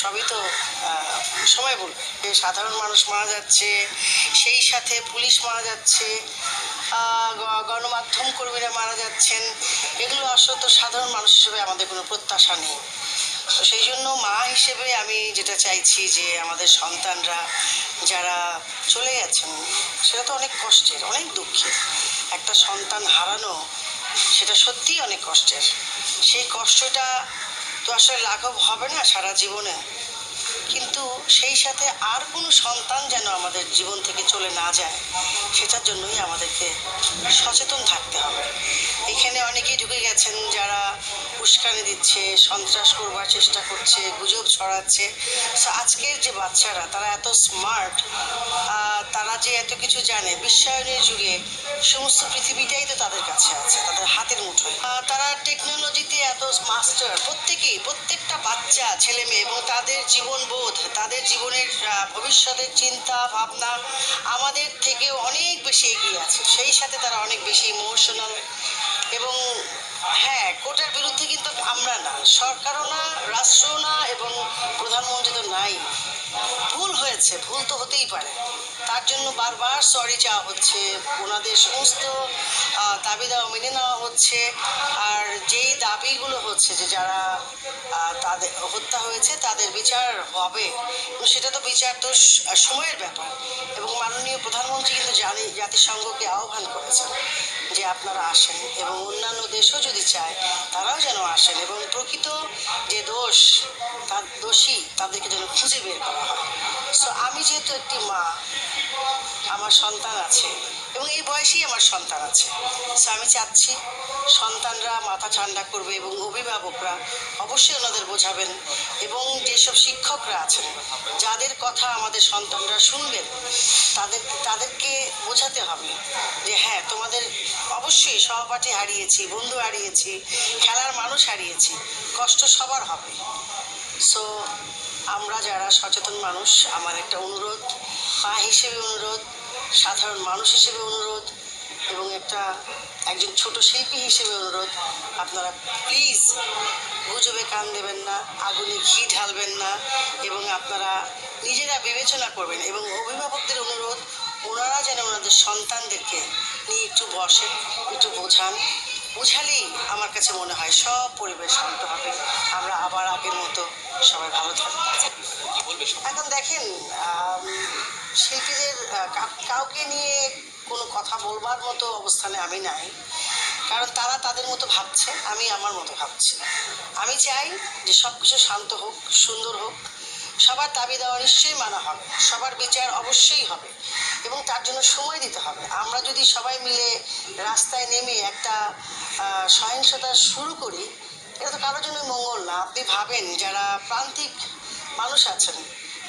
সবই তো সময় বলবে। সাধারণ মানুষ মারা যাচ্ছে, সেই সাথে পুলিশ মারা যাচ্ছে গণমাধ্যম কর্মীরা মারা যাচ্ছেন, এগুলো আসলে তো সাধারণ মানুষ হিসেবে আমাদের কোনো প্রত্যাশা নেই। তো সেই জন্য মা হিসেবে আমি যেটা চাইছি যে আমাদের সন্তানরা যারা চলে গেছেন, সেটা তো অনেক কষ্টের, অনেক দুঃখের। একটা সন্তান হারানো, সেটা সত্যিই অনেক কষ্টের। সেই কষ্টটা তো আসলে লাঘব হবে না সারা জীবনে। কিন্তু সেই সাথে আর কোনো সন্তান যেন আমাদের জীবন থেকে চলে না যায়, সেটার জন্যই আমাদেরকে সচেতন থাকতে হবে। এখানে অনেকেই ঢুকে গেছেন যারা উস্কানি দিচ্ছে, সন্ত্রাস করবার চেষ্টা করছে, গুজব ছড়াচ্ছে। সো আজকের যে বাচ্চারা, তারা এত স্মার্ট তারা যে এত কিছু জানে, বিশ্বায়নের যুগে সমস্ত পৃথিবীটাই তো তাদের কাছে আছে, তাদের হাতের মুঠোয়। তারা টেকনোলজিতে এত মাস্টার প্রত্যেকেই প্রত্যেকটা বাচ্চা, ছেলে মেয়ে, এবং তাদের জীবনবোধ, তাদের জীবনের ভবিষ্যতের চিন্তা, ভাবনা আমাদের থেকে অনেক বেশি এগিয়ে আছে। সেই সাথে তারা অনেক বেশি ইমোশনাল এবং হ্যাঁ কোটার বিরুদ্ধে কিন্তু আমরা না সরকারও না রাষ্ট্রও না এবং প্রধানমন্ত্রী হয়েছে ভুল তো হতেই পারে। তার জন্য বারবার সরি চাওয়া হচ্ছে, ওনাদের সমস্ত দাবি দাওয়া মেনে নেওয়া হচ্ছে, আর যেই দাবিগুলো হচ্ছে যে যারা তাদের, হত্যা হয়েছে, তাদের বিচার হবে। সেটা তো বিচার তো সময়ের ব্যাপার। এবং মাননীয় প্রধানমন্ত্রী কিন্তু জানি, জাতিসংঘকে আহ্বান করেছেন যে আপনারা আসেন এবং অন্যান্য দেশও যদি চায়, তারাও যেন আসেন। এবং প্রকৃত যে দোষ, তার দোষী তাদেরকে যেন খুঁজে বের করা হয়। সো আমি যেহেতু একটি মা, আমার সন্তান আছে এবং এই বয়সেই আমার সন্তান আছে। সো আমি চাচ্ছি সন্তানরা মাথা ঠান্ডা করবে এবং অভিভাবকরা অবশ্যই ওনাদের বোঝাবেন এবং যেসব শিক্ষকরা আছেন, যাদের কথা আমাদের সন্তানরা শুনবেন, তাদের, তাদেরকে বোঝাতে হবে যে হ্যাঁ তোমাদের অবশ্যই সহপাঠী হারিয়েছি, বন্ধু হারিয়েছি, খেলার মানুষ হারিয়েছি, কষ্ট সবার হবে। সো আমরা যারা সচেতন মানুষ, আমার একটা অনুরোধ, মা হিসেবে অনুরোধ, সাধারণ মানুষ হিসেবে অনুরোধ, এবং একটা একজন ছোট শিল্পী হিসেবে অনুরোধ, আপনারা প্লিজ গুজবে কান দেবেন না, আগুনে ঘি ঢালবেন না, এবং আপনারা নিজেরা বিবেচনা করবেন, এবং অভিভাবকদের অনুরোধ, ওনারা যেন ওনাদের সন্তানদেরকে নিয়ে একটু বসেন, একটু বোঝান বোঝালেই আমার কাছে মনে হয় সব পরিবেশ শান্ত হবে। আমরা আবার আগের মতো সবাই ভালো থাকব। এখন দেখেন শিল্পীদের কাউকে নিয়ে কোনো কথা বলবার মতো অবস্থানে আমি নাই। কারণ তারা তাদের মতো ভাবছে আমি আমার মতো ভাবছি। আমি চাই যে সব কিছু শান্ত হোক সুন্দর হোক। সবার দাবি দেওয়া নিশ্চয়ই মানা হবে, সবার বিচার অবশ্যই হবে এবং তার জন্য সময় দিতে হবে। আমরা যদি সবাই মিলে রাস্তায় নেমে একটা সহিংসতা শুরু করি, এটা তো কারোর জন্য মঙ্গল না। আপনি ভাবেন যারা প্রান্তিক মানুষ আছেন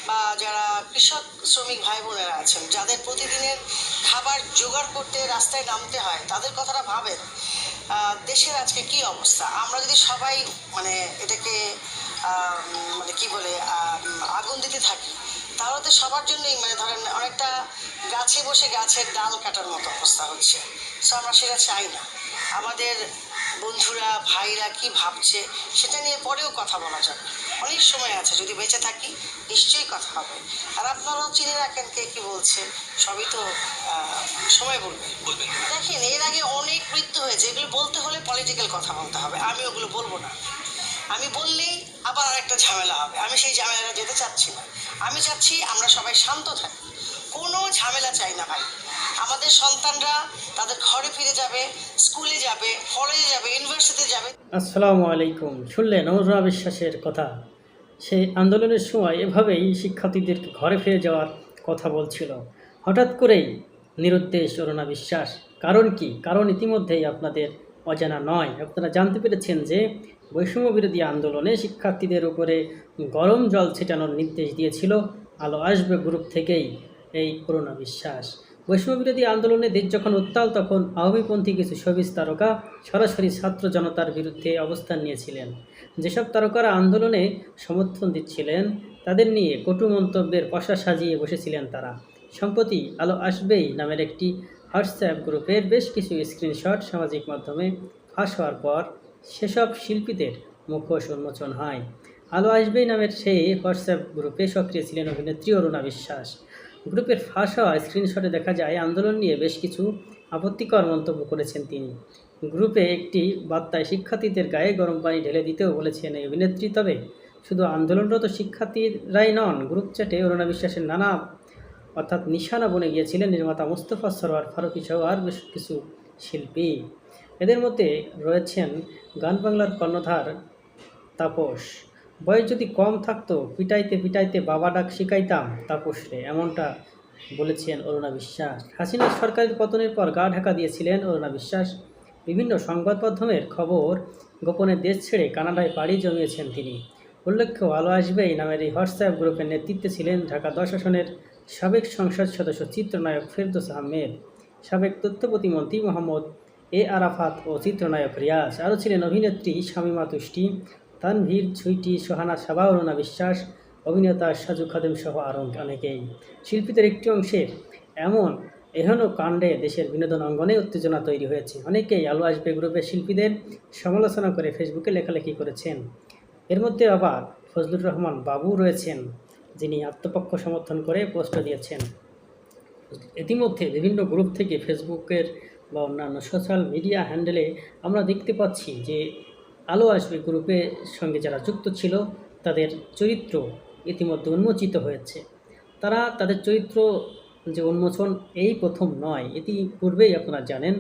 বা যারা কৃষক, শ্রমিক ভাই বোনেরা আছেন, যাদের প্রতিদিনের খাবার জোগাড় করতে রাস্তায় নামতে হয়, তাদের কথাটা ভাবেন। দেশের আজকে কি অবস্থা? আমরা যদি সবাই মানে এটাকে মানে কি বলে আগুন দিতে থাকি। তাহলে তো সবার জন্যই মানে ধরেন অনেকটা গাছে বসে গাছের ডাল কাটার মতো অবস্থা হচ্ছে। সো আমরা সেটা চাই না। আমাদের বন্ধুরা ভাইরা কি ভাবছে সেটা নিয়ে পরেও কথা বলা যাবে। অনেক সময় আছে যদি বেঁচে থাকি নিশ্চয়ই কথা হবে। আর আপনারাও চিনে রাখেন কে কি বলছে সবই তো সময় বলবে। দেখেন এর আগে অনেক মৃত্যু হয়েছে এগুলো বলতে হলে পলিটিক্যাল কথা বলতে হবে। আমি ওগুলো বলব না। আমি বললেই আবার আরেকটা ঝামেলা হবে। আমি সেই ঝামেলাটা যেতে চাচ্ছি না। আমি চাচ্ছি আমরা সবাই শান্ত থাকি। কোনো ঝামেলা চাই না ভাই। আমাদের সন্তানরা তাদের ঘরে ফিরে যাবে, স্কুলে যাবে, কলেজে যাবে, ইউনিভার্সিটিতে যাবে। আসসালামু আলাইকুম। শুনলেন অনুরা বিশ্বাসের কথা। সেই আন্দোলনের সময় এভাবেই শিক্ষার্থীদেরকে ঘরে ফিরে যাওয়ার কথা বলছিল। হঠাৎ করেই নিরুদ্দেশ অরুণা বিশ্বাস। কারণ কি? কারণ ইতিমধ্যেই আপনাদের অজানা নয়। আপনারা জানতে পেরেছেন যে বৈষম্য বিরোধী আন্দোলনে শিক্ষার্থীদের উপরে গরম জল ছেটানোর নির্দেশ দিয়েছিল। আলো আসবে গ্রুপ থেকেই। এই করুণা বিশ্বাস। বৈষম্য বিরোধী আন্দোলনে দেশ যখন উত্তাল, তখন আওয়ামীপন্থী কিছু সবিজ তারকা সরাসরি ছাত্র জনতার বিরুদ্ধে অবস্থান নিয়েছিলেন। যেসব তারকারা আন্দোলনে সমর্থন দিচ্ছিলেন, তাদের নিয়ে কটু মন্তব্যের পশা সাজিয়ে বসেছিলেন তারা। সম্প্রতি আলো আসবেই নামের একটি হোয়াটসঅ্যাপ গ্রুপের বেশ কিছু স্ক্রিনশট সামাজিক মাধ্যমে ফাঁস হওয়ার পর সেসব শিল্পীদের মুখোশ উন্মোচন হয়। আলো আসবেই নামের সেই হোয়াটসঅ্যাপ গ্রুপে সক্রিয় ছিলেন অভিনেত্রী অরুণা বিশ্বাস। গ্রুপের ফাঁস হওয়া স্ক্রিনশটে দেখা যায়, আন্দোলন নিয়ে বেশ কিছু আপত্তিকর মন্তব্য করেছেন তিনি। গ্রুপে একটি বার্তায় শিক্ষার্থীদের গায়ে গরম পানি ঢেলে দিতেও বলেছেন এই অভিনেত্রী, তবে শুধু আন্দোলনরত শিক্ষার্থীরাই নন, গ্রুপ চ্যাটে অরুণা বিশ্বাসের নানা অর্থাৎ নিশানা বনে গিয়েছিলেন নির্মাতা মুস্তফা সরোয়ার ফারুকি সহ আর বেশ কিছু শিল্পী। এদের মধ্যে রয়েছেন গান বাংলার কর্ণধার তাপস। বয়স যদি কম থাকতো, পিটাইতে পিটাইতে বাবা ডাক শিখাইতাম তাপস রে এমনটা বলেছেন অরুণা বিশ্বাস। হাসিনার সরকারের পতনের পর গা ঢাকা দিয়েছিলেন অরুণা বিশ্বাস। বিভিন্ন সংবাদ মাধ্যমের খবর গোপনে দেশ ছেড়ে কানাডায় পাড়ি জমিয়েছেন তিনি। উল্লেখ্য, আলো আসবেই নামের এই হোয়াটসঅ্যাপ গ্রুপের নেতৃত্বে ছিলেন ঢাকা দশ আসনের সাবেক সংসদ সদস্য চিত্রনায়ক ফেরদৌস আহমেদ, সাবেক তথ্য প্রতিমন্ত্রী মোহাম্মদ এ আরাফাত ও চিত্রনায়ক রিয়াজ, আরও ছিলেন অভিনেত্রী শামিমা তুষ্টি তানভীর, ছুইটি, সোহানা সাবা অরুণা বিশ্বাস, অভিনেতা সাজু খাদেম সহ আরও অনেকেই। শিল্পীদের একটি অংশের এমন এহেন কাণ্ডে দেশের বিনোদন অঙ্গনে উত্তেজনা তৈরি হয়েছে। অনেকেই আলো আসবে গ্রুপের শিল্পীদের সমালোচনা করে ফেসবুকে লেখালেখি করেছেন। এর মধ্যে আবার ফজলুর রহমান বাবু রয়েছেন। যিনি আত্মপক্ষ সমর্থন করে পোস্ট দিয়েছেন। ইতিমধ্যে বিভিন্ন গ্রুপ থেকে ফেসবুকের বা অন্যান্য সোশ্যাল মিডিয়া হ্যান্ডেলে আমরা দেখতে পাচ্ছি যে আলো আসবে গ্রুপের সঙ্গে যারা যুক্ত ছিল, তাদের চরিত্র ইতিমধ্যে উন্মোচিত হয়েছে। তারা তাদের চরিত্র যে উন্মোচন এই প্রথম নয় এটি পূর্বেই আপনারা জানেন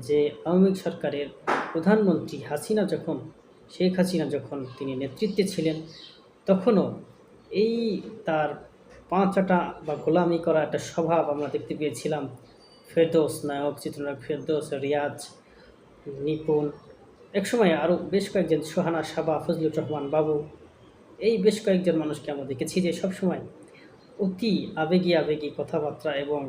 যে আওয়ামী সরকারের প্রধানমন্ত্রী হাসিনা যখন, শেখ হাসিনা যখন তিনি নেতৃত্বে ছিলেন, তখনও এই তার পাঁচটা বা গোলামি করা একটা স্বভাব আমরা দেখতে পেয়েছিলাম। ফেরদৌস নায়ক, চিত্রনায়ক ফেরদৌস, রিয়াজ, নিপুণ, একসময় আরও বেশ কয়েকজন, সোহানা সাবা, ফজলুর রহমান বাবু, এই বেশ কয়েকজন মানুষকে আমরা দেখেছি যে সবসময় অতি আবেগী আবেগী কথাবার্তা এবং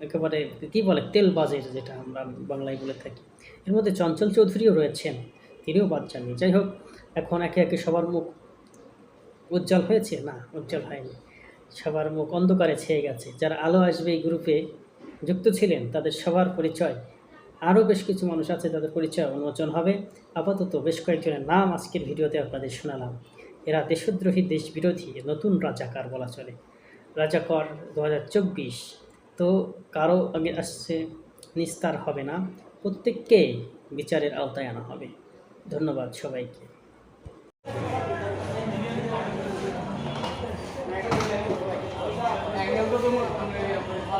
একেবারে কী বলে তেলবাজের যেটা আমরা বাংলায় বলে থাকি। এর মধ্যে চঞ্চল চৌধুরীও রয়েছেন, তিনিও বাদ যাননি। যাই হোক, এখন একে একে সবার মুখ উজ্জ্বল হয়েছে? না, উজ্জ্বল হয়নি। সবার মুখ অন্ধকারে ছেয়ে গেছে। যারা আলো আসবে এই গ্রুপে যুক্ত ছিলেন, তাদের সবার পরিচয়। আরও বেশ কিছু মানুষ আছে, তাদের পরিচয় উন্মোচন হবে। আপাতত বেশ কয়েকজনের নাম আজকের ভিডিওতে আপনাদের শোনালাম। এরা দেশদ্রোহী দেশ বিরোধী নতুন রাজাকার বলা চলে। রাজাকর দু হাজার চব্বিশ। তো কারও আগে আসছে, নিস্তার হবে না। প্রত্যেককেই বিচারের আওতায় আনা হবে। ধন্যবাদ সবাইকে। এই